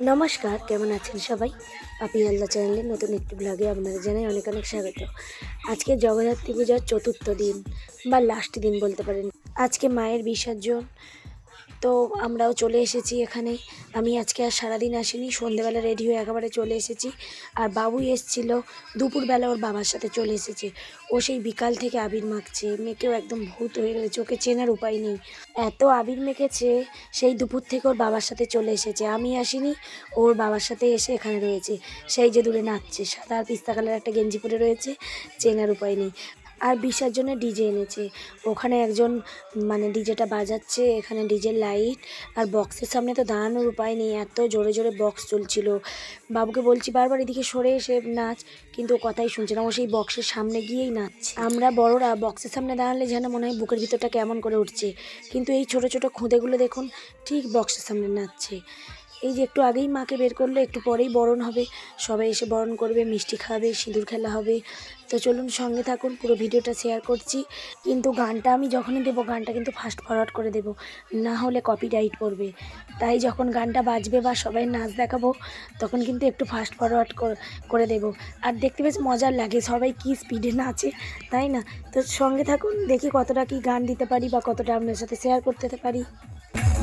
নমস্কার, কেমন আছেন সবাই? আপনি আল্লাহ চ্যানেলে নতুন একটি ব্লগে আপনাদের জানাই অনেক অনেক স্বাগত। আজকে জগদ্ধাত্রী পূজার চতুর্থ দিন, বা লাস্ট দিন বলতে পারেন। আজকে মায়ের বিসর্জন তো আমরাও চলে এসেছি এখানে। আমি আজকে আর সারাদিন আসিনি, সন্ধেবেলা রেডি হয়ে একেবারে চলে এসেছি। আর বাবুই এসেছিল, দুপুরবেলা ওর বাবার সাথে চলে এসেছে। ও সেই বিকাল থেকে আবির মাখছে মেকেও একদম ভূত হয়ে গেছে, ওকে চেনার উপায় নেই। এত আবির মেখেছে, সেই দুপুর থেকে ওর বাবার সাথে চলে এসেছে। আমি আসিনি ওর বাবার সাথে এসে এখানে রয়েছে। সেই যে দূরে নাচছে, সাদা আর পিস্তা কালার একটা গেঞ্জি পরে রয়েছে, চেনার উপায় নেই। আর বিসর্জনে ডিজে এনেছে। ওখানে একজন মানে ডিজেটা বাজাচ্ছে, এখানে ডিজে লাইট, আর বক্সের সামনে তো দাঁড়ানোর উপায় নেই, এত জোরে জোরে বক্স চলছিল। বাবুকে বলছি, বারবার এদিকে সরে এসে নাচ। কিন্তু ও কথাই শুনছে না, ও সেই বক্সের সামনে গিয়েই নাচছে। আমরা বড়রা বক্সের সামনে দাঁড়ালে যেন মনে হয় বুকের ভিতরটা কেমন করে উঠছে। কিন্তু এই ছোট ছোট খুঁদেগুলো দেখুন, ঠিক বক্সের সামনে নাচছে। এই যে একটু আগেই মাকে বের করলে, একটু পরেই বরণ হবে। সবাই এসে বরণ করবে, মিষ্টি খাবে সিঁদুর খেলা হবে। তো চলুন সঙ্গে থাকুন, পুরো ভিডিওটা শেয়ার করছি। কিন্তু গানটা আমি যখনই দেবো, গানটা কিন্তু ফাস্ট ফরওয়ার্ড করে দেবো। না হলে কপি কপিরাইট পড়বে। তাই যখন গানটা বাজবে বা সবাই নাচ দেখাবো, তখন কিন্তু একটু ফাস্ট ফরওয়ার্ড করে দেবো। আর দেখতে বেশ মজার লাগে, সবাই কি স্পিডে নাচে, তাই না? তো সঙ্গে থাকুন, দেখি কতটা কি গান দিতে পারি বা কতটা আপনার সাথে শেয়ার করতে পারি।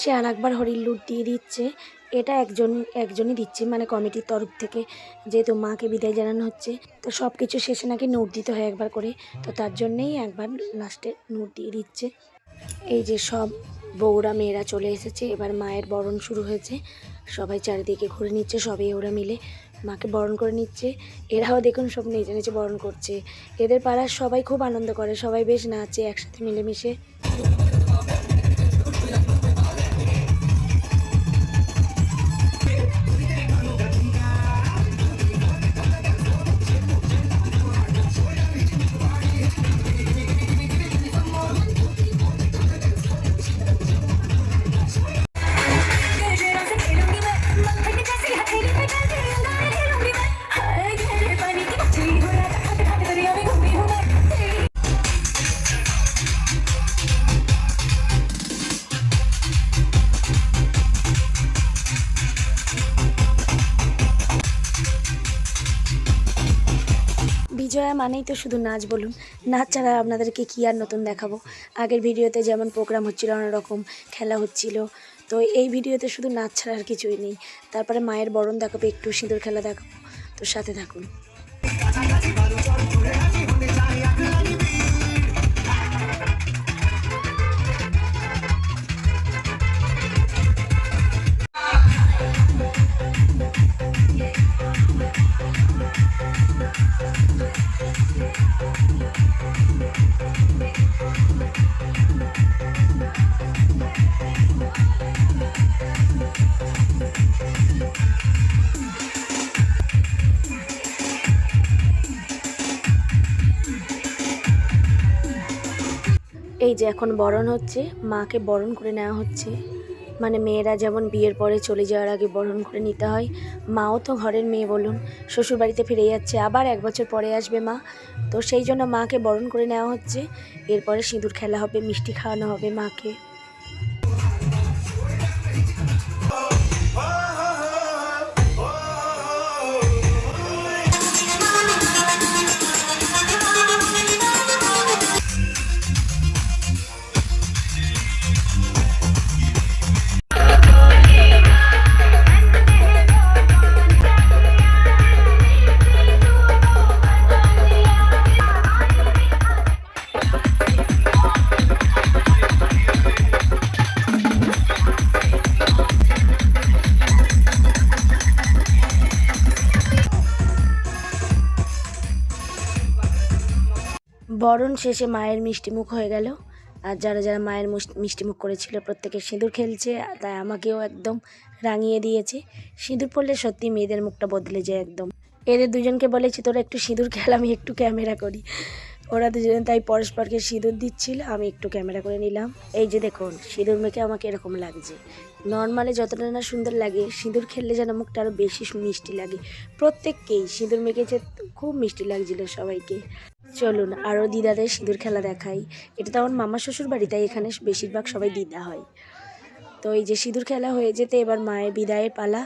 শেষে আর একবার হরির লুট দিয়ে দিচ্ছে। এটা একজন, একজনই দিচ্ছে মানে কমিটির তরফ থেকে, যেহেতু মাকে বিদায় জানানো হচ্ছে। তো সব কিছু শেষে নাকি নোট দিতে হয় একবার করে। তো তার জন্যেই একবার লাস্টে নোট দিয়ে দিচ্ছে। এই যে সব বউরা, মেয়েরা চলে এসেছে। এবার মায়ের বরণ শুরু হয়েছে। সবাই চারিদিকে ঘুরে নিচ্ছে, সবাই ওরা মিলে মাকে বরণ করে নিচ্ছে। এরাও দেখুন সব নেচে নেচে বরণ করছে। এদের পাড়ার সবাই খুব আনন্দ করে, সবাই বেশ নাচে, একসাথে মিলেমিশে। বিজয়া মানেই তো শুধু নাচ বলুন। নাচ ছাড়া আপনাদেরকে কী আর নতুন দেখাবো? আগের ভিডিওতে যেমন প্রোগ্রাম হচ্ছিল, অনেক রকম খেলা হচ্ছিল। তো এই ভিডিওতে শুধু নাচ ছাড়া আর কিছুই নেই। তারপরে মায়ের বরণ দেখাবো, একটু সিঁদুর খেলা দেখাবো। তো সাথে থাকুন। এই যে এখন বরণ হচ্ছে, মাকে বরণ করে নেওয়া হচ্ছে। মানে মেয়েরা যেমন বিয়ের পরে চলে যাওয়ার আগে বরণ করে নিতে হয়, মাও তো ঘরের মেয়ে বলুন, শ্বশুরবাড়িতে ফিরে যাচ্ছে, আবার এক বছর পরে আসবে মা। তো সেই জন্য মাকে বরণ করে নেওয়া হচ্ছে, এরপরে সিঁদুর খেলা হবে, মিষ্টি খাওয়ানো হবে মাকে। বরণ শেষে মায়ের মিষ্টিমুখ হয়ে গেল। আর যারা যারা মায়ের মিষ্টিমুখ করেছিল, প্রত্যেকে সিঁদুর খেলছে তাই আমাকেও একদম রাঙিয়ে দিয়েছে। সিঁদুর পড়লে সত্যি মেয়েদের মুখটা বদলে যায় একদম। এদের দুজনকে বলেছি, তোরা একটু সিঁদুর খেল, আমি একটু ক্যামেরা করি। ওরা দুজনে তাই পরস্পরকে সিঁদুর দিচ্ছিল, আমি একটু ক্যামেরা করে নিলাম। এই যে দেখুন, সিঁদুর মেখে আমাকে এরকম লাগছে। নর্মালি যতটা না সুন্দর লাগে, সিঁদুর খেললে যেন মুখটা আরও বেশি মিষ্টি লাগে। প্রত্যেককেই সিঁদুর মেখেছে, খুব মিষ্টি লাগছিল সবাইকে। চলুন আরও দিদাদের সিঁদুর খেলা দেখাই। এটা তো আমার মামা শ্বশুর বাড়ি, তাই এখানে বেশিরভাগ সবাই দিদা হয়। তো এই যে সিঁদুর খেলা হয়ে যেতে এবার মায়ের বিদায়ের পালা।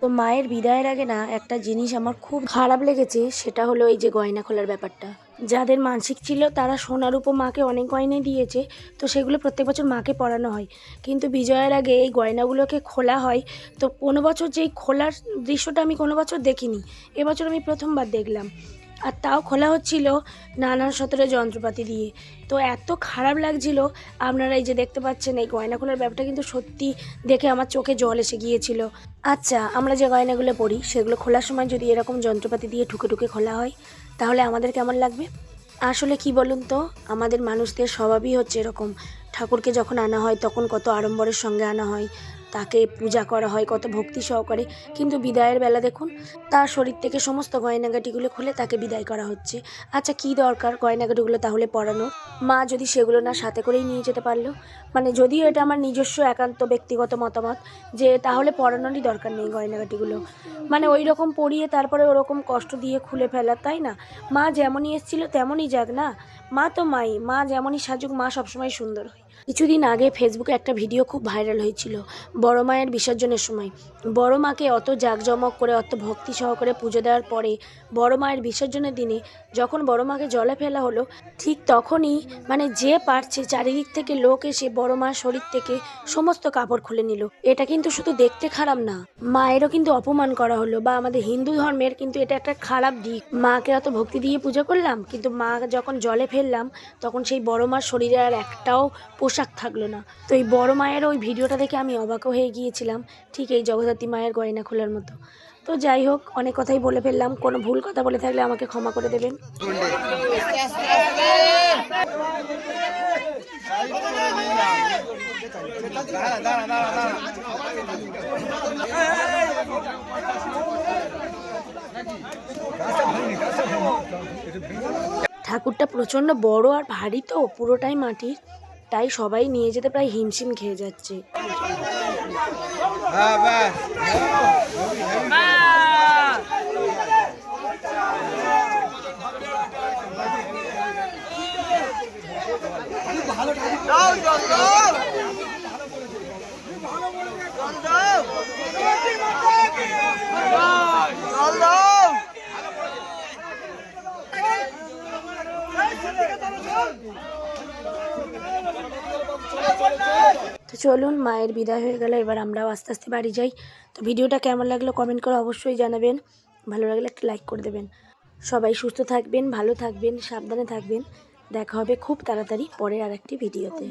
তো মায়ের বিদায়ের আগে না একটা জিনিস আমার খুব খারাপ লেগেছে, সেটা হলো এই যে গয়না খোলার ব্যাপারটা। যাদের মানসিক ছিল তারা সোনার উপর মাকে অনেক গয়না দিয়েছে, তো সেগুলো প্রত্যেক বছর মাকে পরানো হয়। কিন্তু বিজয়ের আগে এই গয়নাগুলোকে খোলা হয়, তো কোনো বছর যেই খোলার দৃশ্যটা আমি কোনো বছর দেখিনি, এবছর আমি প্রথমবার দেখলাম। আর তাও খোলা হচ্ছিল নানান সতেরো যন্ত্রপাতি দিয়ে। তো এত খারাপ লাগছিল, আপনারা এই যে দেখতে পাচ্ছেন এই গয়না খোলার ব্যাপারটা কিন্তু সত্যি দেখে আমার চোখে জল এসে গিয়েছিল। আচ্ছা আমরা যে গয়নাগুলো পড়ি সেগুলো খোলার সময় যদি এরকম যন্ত্রপাতি দিয়ে ঠুকে ঠুকে খোলা হয়, তাহলে আমাদের কেমন লাগবে? আসলে কি বলুন তো, আমাদের মানুষদের স্বভাবই হচ্ছে এরকম। ঠাকুরকে যখন আনা হয়, তখন কত আড়ম্বরের সঙ্গে আনা হয়। তাকে পূজা করা হয় কত ভক্তি সহকারে। কিন্তু বিদায়ের বেলা দেখুন, তার শরীর থেকে সমস্ত গয়নাগাটিগুলো খুলে তাকে বিদায় করা হচ্ছে। আচ্ছা কি দরকার গয়নাগাটিগুলো তাহলে পরানো মা যদি সেগুলো না সাথে করেই নিয়ে যেতে পারল? মানে যদিও এটা আমার নিজস্ব একান্ত ব্যক্তিগত মতামত যে তাহলে পরানোরই দরকার নেই গয়নাগাটিগুলো। মানে ওই রকম পরিয়ে তারপরে ওরকম কষ্ট দিয়ে খুলে ফেলা, তাই না? মা যেমনই এসেছিল তেমনই যাক না? মা তো মাই, মা যেমনই সাজুক, মা সবসময় সুন্দর হয়। কিছুদিন আগে ফেসবুকে একটা ভিডিও খুব ভাইরাল হয়েছিল, বড় মায়ের বিসর্জনের সময়। বড় মাকে অত জাঁকজমক করে, অত ভক্তি সহকারে পুজো দেওয়ার পরে বড় মায়ের বিসর্জনের দিনে যখন বড় মাকে জলে ফেলা হলো, ঠিক তখনই মানে যে পারছে চারিদিক থেকে লোক এসে বড় মার শরীর থেকে সমস্ত কাপড় খুলে নিল। এটা কিন্তু শুধু দেখতে খারাপ না, মায়েরও কিন্তু অপমান করা হলো বা আমাদের হিন্দু ধর্মের কিন্তু এটা একটা খারাপ দিক। মাকে অত ভক্তি দিয়ে পুজো করলাম, কিন্তু মা যখন জলে ফেললাম, তখন সেই বড় মার শরীরে আর একটাও পোশাক থাকল না। তো এই বড় মায়ের ওই ভিডিওটা দেখে আমি অবাক হয়ে গিয়েছিলাম, ঠিক এই জগদ্ধাত্রী মায়ের গয়না খোলার মতো। তো যাই হোক, অনেক কথাই বলে ফেললাম, কোনো ভুল কথা বলে থাকলে আমাকে ক্ষমা করে দেবেন। ঠাকুরটা প্রচণ্ড বড় আর ভারী তো, পুরোটাই মাটির। তাই সবাই নিয়ে যেতে প্রায় হিমশিম খেয়ে যাচ্ছে। তো চলুন, মায়ের বিদায় হয়ে গেল, এবার আমরাও আস্তে আস্তে বাড়ি যাই। তো ভিডিওটা কেমন লাগল কমেন্ট করে অবশ্যই জানাবেন। ভালো লাগলে একটা লাইক করে দেবেন। সবাই সুস্থ থাকবেন, ভালো থাকবেন, সাবধানে থাকবেন। দেখা হবে খুব তাড়াতাড়ি পরের আর একটি ভিডিওতে